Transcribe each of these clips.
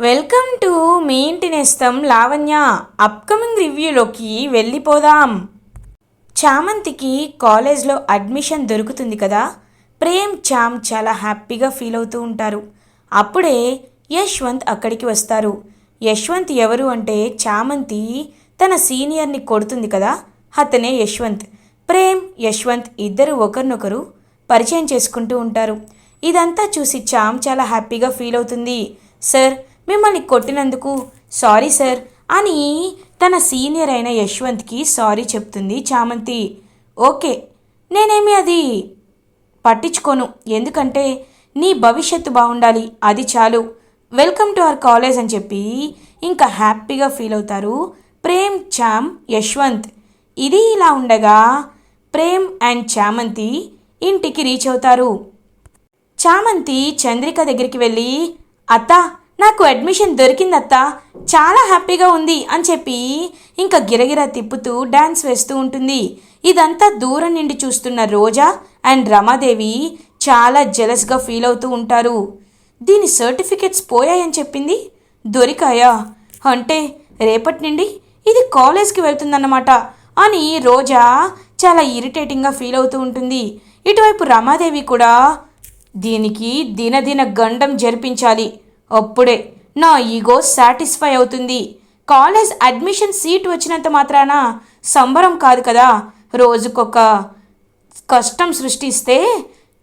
Welcome to me ఇంటి నేస్తం Lavanya upcoming రివ్యూలోకి వెళ్ళిపోదాం. చామంతికి కాలేజ్లో అడ్మిషన్ దొరుకుతుంది కదా? ప్రేమ్ చామ్ చాలా హ్యాపీగా ఫీల్ అవుతూ ఉంటారు. అప్పుడే యశ్వంత్ అక్కడికి వస్తారు. యశ్వంత్ ఎవరు అంటే చామంతి తన సీనియర్ని కొడుతుంది కదా? అతనే యశ్వంత్. ప్రేమ్ యశ్వంత్ ఇద్దరు ఒకరినొకరు పరిచయం చేసుకుంటూ ఉంటారు. ఇదంతా చూసి చామ్ చాలా హ్యాపీగా ఫీల్ అవుతుంది. సార్ మిమ్మల్ని కొట్టినందుకు సారీ సార్ అని తన సీనియర్ అయిన యశ్వంత్కి సారీ చెప్తుంది చామంతి. ఓకే నేనేమి అది పట్టించుకోను. ఎందుకంటే నీ భవిష్యత్తు బాగుండాలి అది చాలు. వెల్కమ్ టు అవర్ కాలేజ్ అని చెప్పి ఇంకా హ్యాపీగా ఫీల్ అవుతారు ప్రేమ్ చామ్ యశ్వంత్. ఇది ఇలా ఉండగా ప్రేమ్ అండ్ చామంతి ఇంటికి రీచ్ అవుతారు. చామంతి చంద్రిక దగ్గరికి వెళ్ళి అత్త నాకు అడ్మిషన్ దొరికిందత్తా. చాలా హ్యాపీగా ఉంది అని చెప్పి ఇంకా గిరగిర తిప్పుతూ డ్యాన్స్ వేస్తూ ఉంటుంది. ఇదంతా దూరం నుండి చూస్తున్న రోజా అండ్ రమాదేవి చాలా జెలస్గా ఫీల్ అవుతూ ఉంటారు. దీని సర్టిఫికెట్స్ పోయాయని చెప్పింది? దొరికాయా? అంటే రేపటి నుండి ఇది కాలేజ్కి వెళ్తుందన్నమాట అని రోజా చాలా ఇరిటేటింగ్గా ఫీల్ అవుతూ ఉంటుంది. ఇటువైపు రమాదేవి కూడా దీనికి దినదిన గండం జరిపించాలి. అప్పుడే నా ఈగో సాటిస్ఫై అవుతుంది. కాలేజ్ అడ్మిషన్ సీట్ వచ్చినంత మాత్రాన సంబరం కాదు కదా. రోజుకొక కష్టం సృష్టిస్తే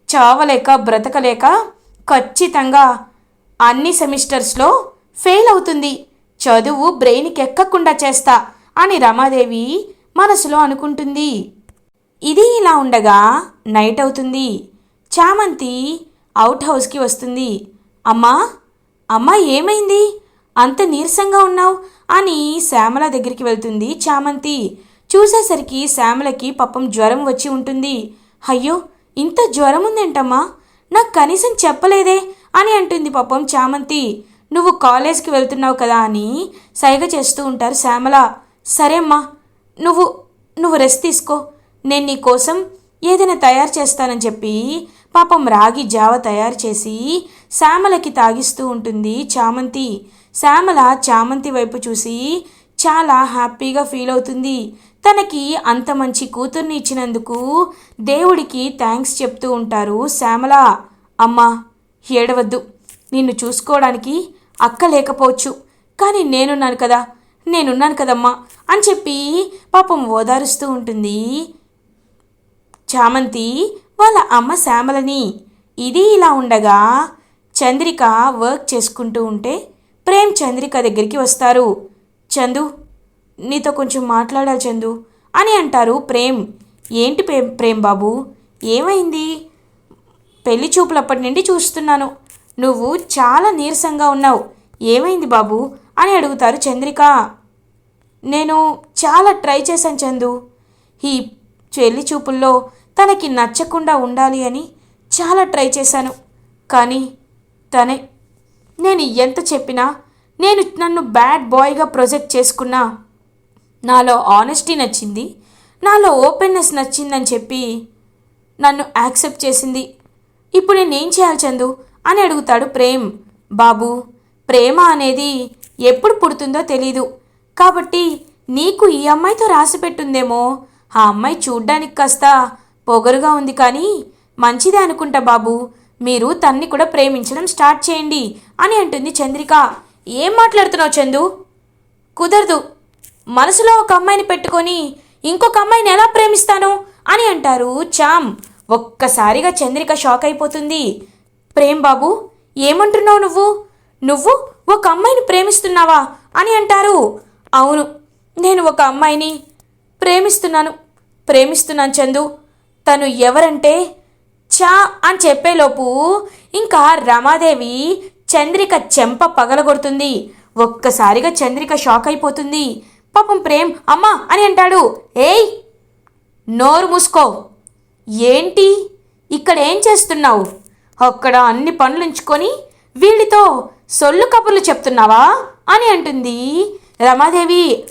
చావలేక బ్రతకలేక ఖచ్చితంగా అన్ని సెమిస్టర్స్లో ఫెయిల్ అవుతుంది. చదువు బ్రెయిన్కి ఎక్కకుండా చేస్తా అని రమాదేవి మనసులో అనుకుంటుంది. ఇది ఇలా ఉండగా నైట్ అవుతుంది. చామంతి అవుట్ హౌస్కి వస్తుంది. అమ్మా అమ్మా ఏమైంది? అంత నీరసంగా ఉన్నావు అని శ్యామల దగ్గరికి వెళ్తుంది చామంతి. చూసేసరికి శ్యామలకి పాపం జ్వరం వచ్చి ఉంటుంది. అయ్యో ఇంత జ్వరం ఉందేంటమ్మా? నాకు కనీసం చెప్పలేదే అని అంటుంది పాపం చామంతి. నువ్వు కాలేజ్కి వెళ్తున్నావు కదా అని సైగ చేస్తూ ఉంటారు శ్యామల. సరే అమ్మా నువ్వు నువ్వు రెస్ట్ తీసుకో. నేను నీ కోసం ఏదైనా తయారు చేస్తానని చెప్పి పాపం రాగి జావ తయారు చేసి శ్యామలకి తాగిస్తూ ఉంటుంది చామంతి. శ్యామల చామంతి వైపు చూసి చాలా హ్యాపీగా ఫీల్ అవుతుంది. తనకి అంత మంచి కూతుర్ని ఇచ్చినందుకు దేవుడికి థ్యాంక్స్ చెప్తూ ఉంటారు శ్యామల. అమ్మా ఏడవద్దు. నిన్ను చూసుకోవడానికి అక్క లేకపోవచ్చు. కానీ నేనున్నాను కదా. నేనున్నాను కదమ్మా అని చెప్పి పాపం ఓదారుస్తూ ఉంటుంది చామంతి. వాళ్ళ అమ్మ శ్యామలని. ఇది ఇలా ఉండగా చంద్రిక వర్క్ చేసుకుంటూ ఉంటే ప్రేమ్ చంద్రిక దగ్గరికి వస్తారు. చందు నీతో కొంచెం మాట్లాడాలి చందు అని అంటారు ప్రేమ్. ఏంటి ప్రేమ్ ప్రేమ్ బాబు? ఏమైంది? పెళ్ళి చూపులప్పటి నుండి చూస్తున్నాను. నువ్వు చాలా నీరసంగా ఉన్నావు. ఏమైంది బాబు? అని అడుగుతారు చంద్రిక. నేను చాలా ట్రై చేశాను చందు. ఈ చెల్లి చూపుల్లో తనకి నచ్చకుండా ఉండాలి అని చాలా ట్రై చేశాను. కానీ తనే నేను ఎంత చెప్పినా నేను నన్ను బ్యాడ్ బాయ్గా ప్రొజెక్ట్ చేసుకున్నా. నాలో ఆనెస్టీ నచ్చింది నాలో ఓపెన్నెస్ నచ్చిందని చెప్పి నన్ను యాక్సెప్ట్ చేసింది. ఇప్పుడు నేనేం చేయాలి చందు? అని అడుగుతాడు ప్రేమ్. బాబు ప్రేమ అనేది ఎప్పుడు పుడుతుందో తెలీదు. కాబట్టి నీకు ఈ అమ్మాయితో రాసి పెట్టుందేమో? ఆ అమ్మాయి చూడ్డానికి కాస్త పొగరుగా ఉంది కానీ మంచిదే అనుకుంటా బాబు. మీరు తన్ని కూడా ప్రేమించడం స్టార్ట్ చేయండి అని అంటుంది చంద్రిక. ఏం మాట్లాడుతున్నావు చందు? కుదరదు. మనసులో ఒక అమ్మాయిని పెట్టుకొని ఇంకొక అమ్మాయిని ఎలా ప్రేమిస్తాను అని అంటారు చామ్. ఒక్కసారిగా చంద్రిక షాక్ అయిపోతుంది. ప్రేమ్ బాబు ఏమంటున్నావు నువ్వు? నువ్వు ఒక అమ్మాయిని ప్రేమిస్తున్నావా అని అంటారు. అవును నేను ఒక అమ్మాయిని ప్రేమిస్తున్నాను. ప్రేమిస్తున్నాను చందు. తను ఎవరంటే చా అని చెప్పేలోపు ఇంకా రమాదేవి చంద్రిక చెంప పగలగొడుతుంది. ఒక్కసారిగా చంద్రిక షాక్ అయిపోతుంది. పాపం ప్రేమ్ అమ్మా అని అంటాడు. ఏయ్ నోరు మూసుకో. ఏంటి? ఇక్కడ ఏం చేస్తున్నావు? అక్కడ అన్ని పనులు ఉంచుకొని వీళ్ళతో సొల్లు కబుర్లు చెప్తున్నావా? అని అంటుంది. రమాదేవి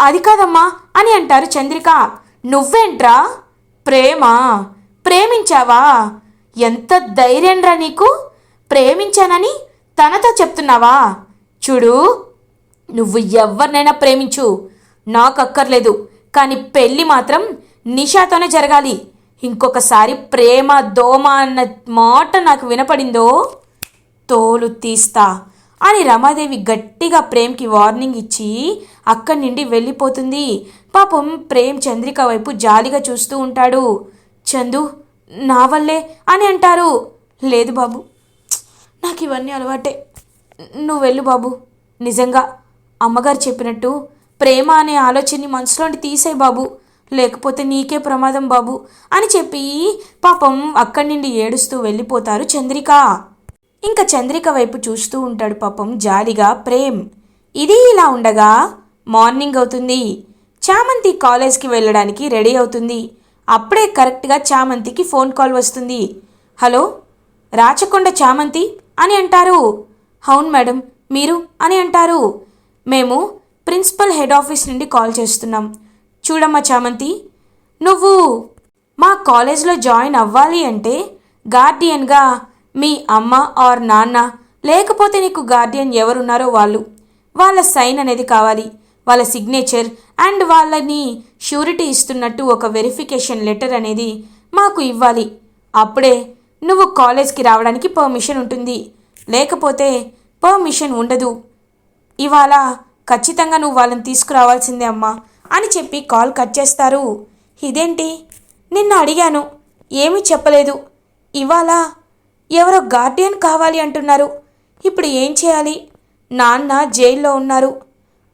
అది కాదమ్మా అని అంటారు చంద్రిక. నువ్వేంట్రా? ప్రేమ? ప్రేమించావా? ఎంత ధైర్యంరా నీకు? ప్రేమించానని తనతో చెప్తున్నావా? చూడు నువ్వు ఎవరినైనా ప్రేమించు. నాకు అక్కర్లేదు కానీ పెళ్ళి మాత్రం నిషాతోనే జరగాలి. ఇంకొకసారి ప్రేమ దోమ అన్న మాట నాకు వినపడిందో? తోలు తీస్తా అని రమాదేవి గట్టిగా ప్రేమ్కి వార్నింగ్ ఇచ్చి అక్కడి నుండి వెళ్ళిపోతుంది. పాపం ప్రేమ్ చంద్రిక వైపు జాలిగా చూస్తూ ఉంటాడు. చందు నా వల్లే అని అంటారు. లేదు బాబు. నాకు ఇవన్నీ అలవాటే. నువ్వు వెళ్ళు బాబు. నిజంగా అమ్మగారు చెప్పినట్టు ప్రేమ అనే ఆలోచనని మనసులోండి తీసే బాబు. లేకపోతే నీకే ప్రమాదం బాబు అని చెప్పి పాపం అక్కడి నుండి ఏడుస్తూ వెళ్ళిపోతారు చంద్రిక. ఇంకా చంద్రిక వైపు చూస్తూ ఉంటాడు పాపం జాలిగా ప్రేమ్. ఇది ఇలా ఉండగా మార్నింగ్ అవుతుంది. చామంతి కాలేజ్కి వెళ్ళడానికి రెడీ అవుతుంది. అప్పుడే కరెక్ట్గా చామంతికి ఫోన్ కాల్ వస్తుంది. హలో? రాచకొండ చామంతి? అని అంటారు. అవును మేడం మీరు? అని అంటారు. మేము ప్రిన్సిపల్ హెడ్ ఆఫీస్ నుండి కాల్ చేస్తున్నాం. చూడమ్మా చామంతి. నువ్వు మా కాలేజ్లో జాయిన్ అవ్వాలి అంటే గార్డియన్గా మీ అమ్మ ఆర్ నాన్న లేకపోతే నీకు గార్డియన్ ఎవరున్నారో వాళ్ళు వాళ్ళ సైన్ అనేది కావాలి. వాళ్ళ సిగ్నేచర్ అండ్ వాళ్ళని షూరిటీ ఇస్తున్నట్టు ఒక వెరిఫికేషన్ లెటర్ అనేది మాకు ఇవ్వాలి. అప్పుడే నువ్వు కాలేజ్కి రావడానికి పర్మిషన్ ఉంటుంది. లేకపోతే పర్మిషన్ ఉండదు. ఇవాళ ఖచ్చితంగా నువ్వు వాళ్ళని తీసుకురావాల్సిందే అమ్మా అని చెప్పి కాల్ కట్ చేస్తారు. ఇదేంటి? నిన్న అడిగాను. ఏమీ చెప్పలేదు. ఇవాళ ఎవరో గార్డియన్ కావాలి అంటున్నారు. ఇప్పుడు ఏం చేయాలి? నాన్న జైల్లో ఉన్నారు.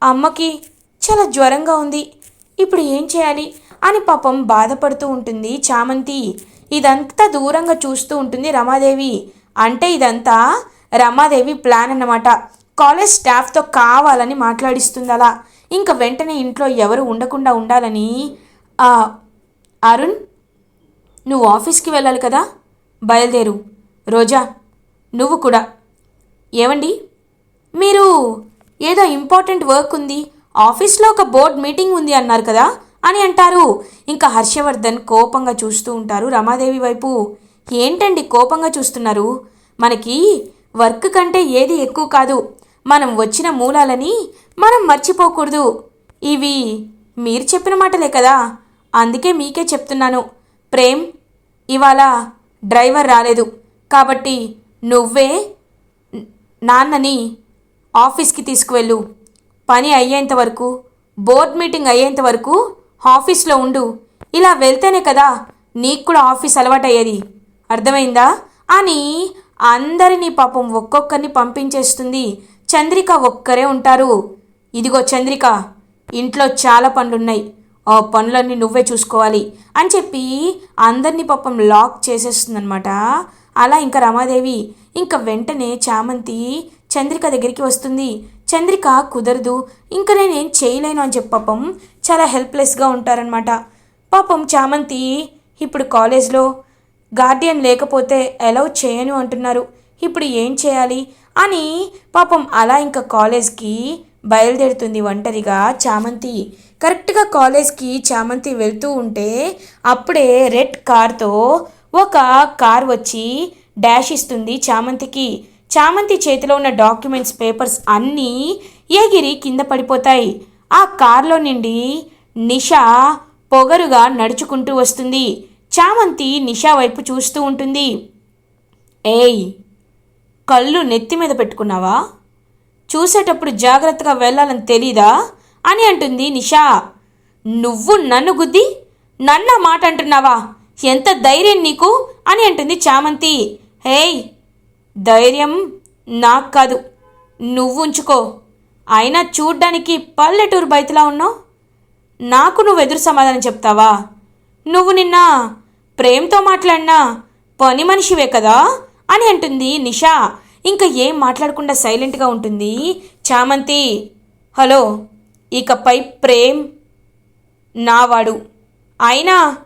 అమ్మకి చాలా జ్వరంగా ఉంది. ఇప్పుడు ఏం చేయాలి? అని పాపం బాధపడుతూ ఉంటుంది చామంతి. ఇదంతా దూరంగా చూస్తూ ఉంటుంది రమాదేవి. అంటే ఇదంతా రమాదేవి ప్లాన్ అన్నమాట. కాలేజ్ స్టాఫ్తో కావాలని మాట్లాడిస్తుంది అలా. ఇంకా వెంటనే ఇంట్లో ఎవరు ఉండకుండా ఉండాలని అరుణ్ నువ్వు ఆఫీస్కి వెళ్ళాలి కదా? బయలుదేరు. రోజా నువ్వు కూడా. ఏమండి మీరు ఏదో ఇంపార్టెంట్ వర్క్ ఉంది. ఆఫీస్లో ఒక బోర్డ్ మీటింగ్ ఉంది అన్నారు కదా అని అంటారు. ఇంకా హర్షవర్ధన్ కోపంగా చూస్తూ ఉంటారు రమాదేవి వైపు. ఏంటండి కోపంగా చూస్తున్నారు? మనకి వర్క్ కంటే ఏది ఎక్కువ కాదు. మనం వచ్చిన మూలాలని మనం మర్చిపోకూడదు. ఇవి మీరు చెప్పిన మాటలే కదా. అందుకే మీకే చెప్తున్నాను. ప్రేమ్ ఇవాళ డ్రైవర్ రాలేదు. కాబట్టి నువ్వే నాన్నని ఆఫీస్కి తీసుకువెళ్ళు. పని అయ్యేంత వరకు బోర్డ్ మీటింగ్ అయ్యేంత వరకు ఆఫీస్లో ఉండు. ఇలా వెళ్తేనే కదా నీకు కూడా ఆఫీస్ అలవాటయ్యేది. అర్థమైందా? అని అందరినీ పాపం ఒక్కొక్కరిని పంపించేస్తుంది. చంద్రిక ఒక్కరే ఉంటారు. ఇదిగో చంద్రిక ఇంట్లో చాలా పనులున్నాయి. ఆ పనులన్నీ నువ్వే చూసుకోవాలి అని చెప్పి అందరినీ పాపం లాక్ చేసేస్తుందనమాట అలా ఇంకా రమాదేవి ఇంకా వెంటనే చామంతి చంద్రిక దగ్గరికి వస్తుంది. చంద్రిక కుదరదు. ఇంకా నేనేం చేయలేను అని చెప్పి పాపం చాలా హెల్ప్లెస్గా ఉంటారనమాట పాపం చామంతి ఇప్పుడు కాలేజ్లో గార్డియన్ లేకపోతే అలౌ చేయను అంటున్నారు. ఇప్పుడు ఏం చేయాలి? అని పాపం అలా ఇంకా కాలేజ్కి బయలుదేరుతుంది ఒంటరిగా చామంతి. కరెక్ట్గా కాలేజ్కి చామంతి వెళ్తూ ఉంటే అప్పుడే రెడ్ కార్తో ఒక కార్ వచ్చి డాష్ ఇస్తుంది చామంతికి. చామంతి చేతిలో ఉన్న డాక్యుమెంట్స్ పేపర్స్ అన్నీ ఎగిరి కింద పడిపోతాయి. ఆ కార్లో నుండి నిషా పొగరుగా నడుచుకుంటూ వస్తుంది. చామంతి నిషా వైపు చూస్తూ ఉంటుంది. ఏయ్ కళ్ళు నెత్తి మీద పెట్టుకున్నావా? చూసేటప్పుడు జాగ్రత్తగా వెళ్ళాలని తెలీదా? అని అంటుంది నిషా. నువ్వు నన్ను గుద్ది నన్న మాట అంటున్నావా? ఎంత ధైర్యం నీకు? అని అంటుంది చామంతి. హేయ్ ధైర్యం నాకు కాదు. నువ్వు ఉంచుకో అయినా చూడ్డానికి పల్లెటూరు బయటలా ఉన్నావు? నాకు నువ్వు ఎదురు సమాధానం చెప్తావా? నువ్వు నిన్న ప్రేమతో మాట్లాడినా పని మనిషివే కదా అని అంటుంది నిషా. ఇంకా ఏం మాట్లాడకుండా సైలెంట్గా ఉంటుంది చామంతి? హలో ఇకపై ప్రేమ్ నావాడు. అయినా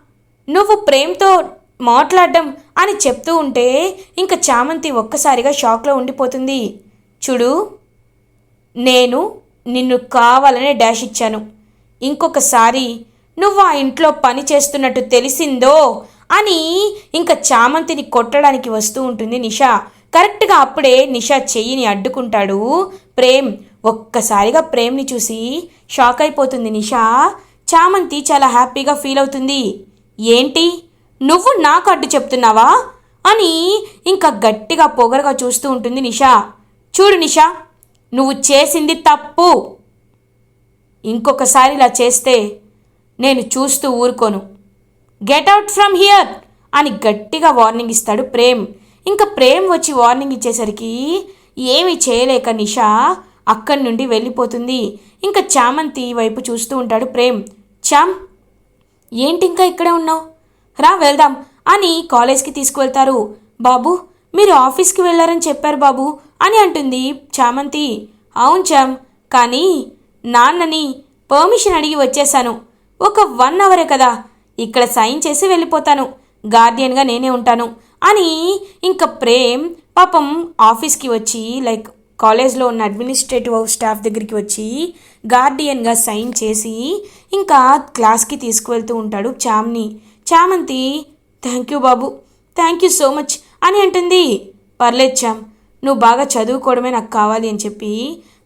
నువ్వు ప్రేమ్తో మాట్లాడడం అని చెప్తూ ఉంటే ఇంకా చామంతి ఒక్కసారిగా షాక్లో ఉండిపోతుంది. చూడు నేను నిన్ను కావాలనే డాష్ ఇచ్చాను. ఇంకొకసారి నువ్వు ఆ ఇంట్లో పని చేస్తున్నట్టు తెలిసిందో అని ఇంకా చామంతిని కొట్టడానికి వస్తూ ఉంటుంది నిషా. కరెక్ట్గా అప్పుడే నిషా చెయ్యిని అడ్డుకుంటాడు. ప్రేమ్ ఒక్కసారిగా ప్రేమ్ని చూసి షాక్ అయిపోతుంది నిషా. చామంతి చాలా హ్యాపీగా ఫీల్ అవుతుంది. ఏంటి? నువ్వు నాకు అడ్డు చెప్తున్నావా? అని ఇంకా గట్టిగా పొగరగా చూస్తూ ఉంటుంది నిషా. చూడు నిషా నువ్వు చేసింది తప్పు. ఇంకొకసారి ఇలా చేస్తే నేను చూస్తూ ఊరుకోను. గెట్ అవుట్ ఫ్రమ్ హియర్ అని గట్టిగా వార్నింగ్ ఇస్తాడు ప్రేమ్. ఇంకా ప్రేమ్ వచ్చి వార్నింగ్ ఇచ్చేసరికి ఏమీ చేయలేక నిషా అక్కడి నుండి వెళ్ళిపోతుంది. ఇంకా చామంతి వైపు చూస్తూ ఉంటాడు ప్రేమ్. చామ్ ఏంటి ఇంకా ఇక్కడే ఉన్నావు? రా వెళ్దాం అని కాలేజ్కి తీసుకువెళ్తారు. బాబు మీరు ఆఫీస్కి వెళ్ళారని చెప్పారు బాబు అని అంటుంది చామంతి. అవును చామ్ కానీ నాన్నని పర్మిషన్ అడిగి వచ్చేసాను ఒక వన్ అవరే కదా ఇక్కడ సైన్ చేసి వెళ్ళిపోతాను. గార్డియన్గా నేనే ఉంటాను అని ఇంకా ప్రేమ్ పాపం ఆఫీస్కి వచ్చి లైక్ కాలేజ్లో ఉన్న అడ్మినిస్ట్రేటివ్ స్టాఫ్ దగ్గరికి వచ్చి గార్డియన్గా సైన్ చేసి ఇంకా క్లాస్కి తీసుకువెళ్తూ ఉంటాడు చామ్ని. చామంతి థ్యాంక్ యూ బాబు థ్యాంక్ యూ సో మచ్ అని అంటుంది. పర్లేదు చామ్ నువ్వు బాగా చదువుకోవడమే నాకు కావాలి అని చెప్పి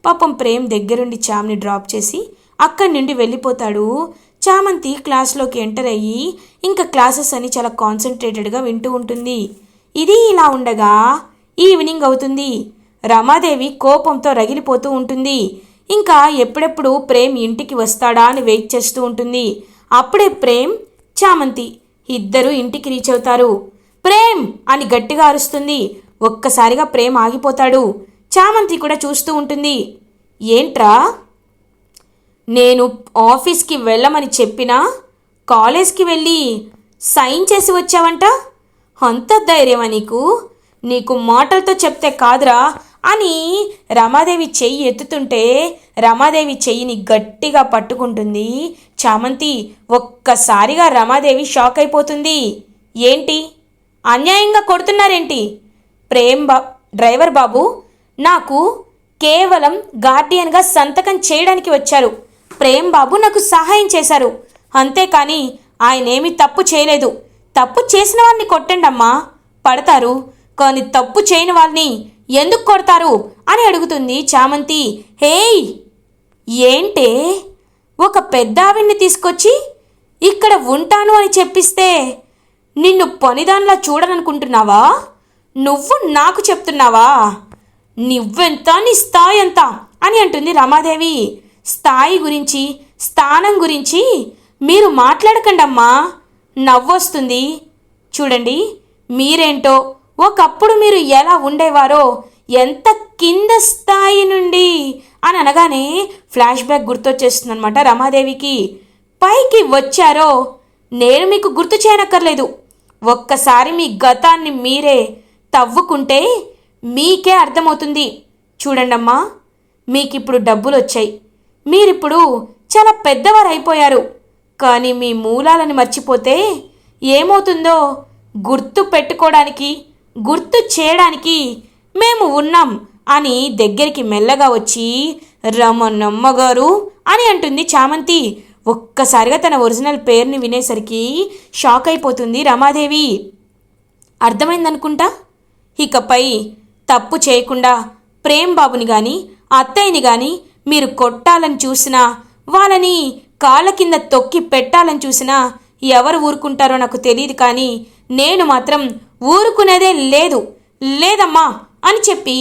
పాపం ప్రేమ్ దగ్గరుండి చామ్ని డ్రాప్ చేసి అక్కడి నుండి వెళ్ళిపోతాడు. చామంతి క్లాస్లోకి ఎంటర్ అయ్యి ఇంకా క్లాసెస్ అని చాలా కాన్సన్ట్రేటెడ్గా వింటూ ఉంటుంది. ఇది ఇలా ఉండగా ఈవినింగ్ అవుతుంది. రమాదేవి కోపంతో రగిలిపోతూ ఉంటుంది. ఇంకా ఎప్పుడెప్పుడు ప్రేమ్ ఇంటికి వస్తాడా అని వెయిట్ చేస్తూ ఉంటుంది. అప్పుడే ప్రేమ్ చామంతి. ఇద్దరు ఇంటికి రీచ్ అవుతారు. ప్రేమ్ అని గట్టిగా అరుస్తుంది. ఒక్కసారిగా ప్రేమ్ ఆగిపోతాడు. చామంతి కూడా చూస్తూ ఉంటుంది. ఏంట్రా? నేను ఆఫీస్కి వెళ్ళమని చెప్పినా? కాలేజ్కి వెళ్ళి సైన్ చేసి వచ్చావంట? అంత ధైర్యమా నీకు? నీకు మాటలతో చెప్తే కాదురా. అని రమాదేవి చెయ్యి ఎత్తుతుంటే రమాదేవి చెయ్యిని గట్టిగా పట్టుకుంటుంది. చామంతి ఒక్కసారిగా రమాదేవి షాక్ అయిపోతుంది. ఏంటి? అన్యాయంగా కొడుతున్నారేంటి? ప్రేమ్ బా డ్రైవర్ బాబు నాకు కేవలం గార్డియన్గా సంతకం చేయడానికి వచ్చారు. ప్రేమ్ బాబు నాకు సహాయం చేశారు. అంతేకాని ఆయనేమీ తప్పు చేయలేదు. తప్పు చేసిన వాళ్ళని కొట్టండమ్మా. పడతారు. కానీ తప్పు చేయని వాళ్ళని ఎందుకు కొడతారు? అని అడుగుతుంది చామంతి. హేయ్! ఏంటే? ఒక పెద్ద ఆవిడ్ని తీసుకొచ్చి ఇక్కడ ఉంటాను అని చెప్పిస్తే నిన్ను పనిదానిలా చూడననుకుంటున్నావా? నువ్వు నాకు చెప్తున్నావా? నువ్వెంత నీ స్థాయి ఎంత? అని అంటుంది రమాదేవి. స్థాయి గురించి స్థానం గురించి మీరు మాట్లాడకండమ్మా. నవ్వొస్తుంది. చూడండి మీరేంటో? ఒకప్పుడు మీరు ఎలా ఉండేవారో ఎంత కింద స్థాయి నుండి? అని అనగానే ఫ్లాష్ బ్యాక్ గుర్తొచ్చేస్తుంది అనమాట రమాదేవికి. పైకి వచ్చారో నేను మీకు గుర్తు చేయనక్కర్లేదు. ఒక్కసారి మీ గతాన్ని మీరే తవ్వుకుంటే మీకే అర్థమవుతుంది. చూడండమ్మా మీకు ఇప్పుడు డబ్బులు వచ్చాయి మీరిప్పుడు చాలా పెద్దవారు అయిపోయారు కానీ మీ మూలాలను మర్చిపోతే ఏమవుతుందో గుర్తు పెట్టుకోవడానికి గుర్తు చేయడానికి మేము ఉన్నాం అని దగ్గరికి మెల్లగా వచ్చి రమణమ్మ గారు అని అంటుంది చామంతి. ఒక్కసారిగా తన ఒరిజినల్ పేరుని వినేసరికి షాక్ అయిపోతుంది రమాదేవి. అర్థమైందనుకుంటా? ఇకపై తప్పు చేయకుండా ప్రేమ్ బాబుని కానీ అత్తయ్యని కానీ మీరు కొట్టాలని చూసినా వాళ్ళని కాళ్ళ కింద తొక్కి పెట్టాలని చూసినా ఎవరు ఊరుకుంటారో నాకు తెలియదు కానీ నేను మాత్రం ఊరుకునేదే లేదు. లేదమ్మా అని చెప్పి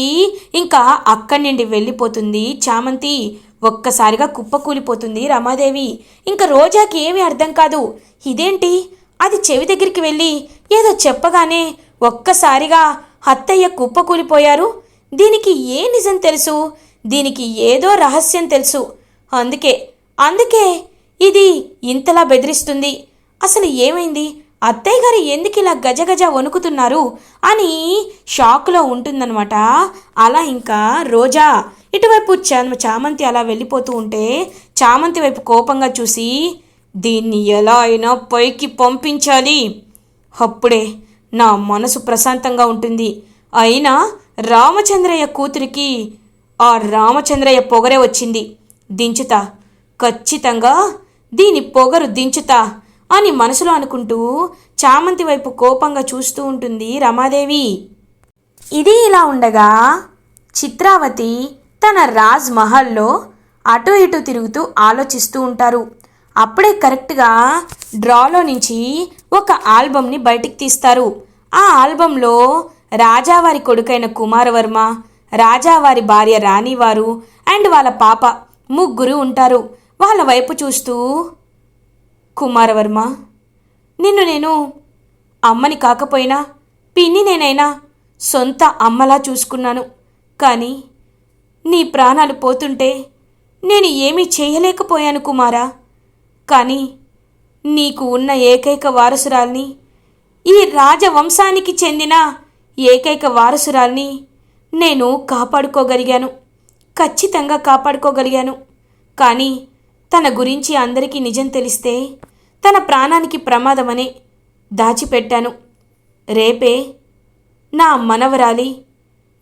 ఇంకా అక్కడి నుండి వెళ్ళిపోతుంది చామంతి. ఒక్కసారిగా కుప్పకూలిపోతుంది రమాదేవి. ఇంకా రోజాకి ఏమీ అర్థం కాదు. ఇదేంటి? అది చెవి దగ్గరికి వెళ్ళి ఏదో చెప్పగానే ఒక్కసారిగా అత్తయ్య కుప్పకూలిపోయారు దీనికి ఏ నిజం తెలుసు? దీనికి ఏదో రహస్యం తెలుసు. అందుకే అందుకే ఇది ఇంతలా బెదిరిస్తుంది. అసలు ఏమైంది? అత్తయ్య గారు ఎందుకు ఇలా గజగజ వణుకుతున్నారు అని షాక్లో ఉంటుందన్నమాట. అలా ఇంకా రోజా ఇటువైపు చామంతి అలా వెళ్ళిపోతూ ఉంటే చామంతి వైపు కోపంగా చూసి దీన్ని ఎలా అయినా పైకి పంపించాలి. అప్పుడే నా మనసు ప్రశాంతంగా ఉంటుంది. అయినా రామచంద్రయ్య కూతురికి ఆ రామచంద్రయ్య పొగరే వచ్చింది. దించుతా. ఖచ్చితంగా దీని పొగరు దించుతా. అని మనసులో అనుకుంటూ చామంతి వైపు కోపంగా చూస్తూ ఉంటుంది రమాదేవి. ఇది ఇలా ఉండగా చిత్రావతి తన రాజ్ మహల్లో అటు ఇటు తిరుగుతూ ఆలోచిస్తూ ఉంటారు. అప్పుడే కరెక్ట్గా డ్రాలో నుంచి ఒక ఆల్బమ్ని బయటికి తీస్తారు. ఆ ఆల్బంలో రాజావారి కొడుకైన కుమారవర్మ రాజావారి భార్య రాణివారు అండ్ వాళ్ళ పాప ముగ్గురు ఉంటారు. వాళ్ళ వైపు చూస్తూ కుమారవర్మ నిన్ను నేను అమ్మని కాకపోయినా పిన్ని నేనైనా సొంత అమ్మలా చూసుకున్నాను. కానీ నీ ప్రాణాలు పోతుంటే నేను ఏమీ చేయలేకపోయాను కుమారా. కానీ నీకు ఉన్న ఏకైక వారసురాల్ని ఈ రాజవంశానికి చెందిన ఏకైక వారసురాల్ని నేను కాపాడుకోగలిగాను. ఖచ్చితంగా కాపాడుకోగలిగాను. కానీ తన గురించి అందరికీ నిజం తెలిస్తే తన ప్రాణానికి ప్రమాదమని దాచిపెట్టాను. రేపే నా మనవరాలి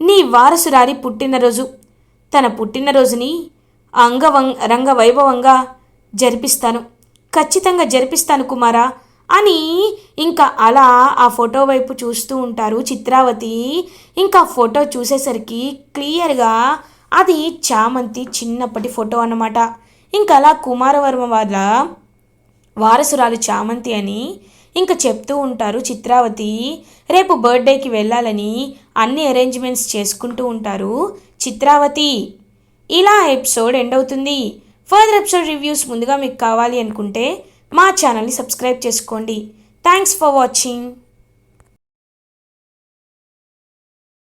నీ వారసురాలి పుట్టినరోజు. తన పుట్టినరోజుని అంగవం రంగవైభవంగా జరిపిస్తాను. ఖచ్చితంగా జరిపిస్తాను కుమారా అని ఇంకా అలా ఆ ఫోటో వైపు చూస్తూ ఉంటారు చిత్రావతి. ఇంకా ఫోటో చూసేసరికి క్లియర్గా అది చామంతి చిన్నప్పటి ఫోటో అన్నమాట. ఇంకా అలా కుమారవర్మ వాళ్ళ వారసురాలు చామంతి అని ఇంకా చెప్తూ ఉంటారు చిత్రావతి. రేపు బర్త్డేకి వెళ్ళాలని అన్ని అరేంజ్మెంట్స్ చేసుకుంటూ ఉంటారు చిత్రావతి. ఇలా ఎపిసోడ్ ఎండ్ అవుతుంది. ఫర్దర్ ఎపిసోడ్ రివ్యూస్ ముందుగా మీకు కావాలి అనుకుంటే మా ఛానల్ని సబ్స్క్రైబ్ చేసుకోండి. Thanks for watching.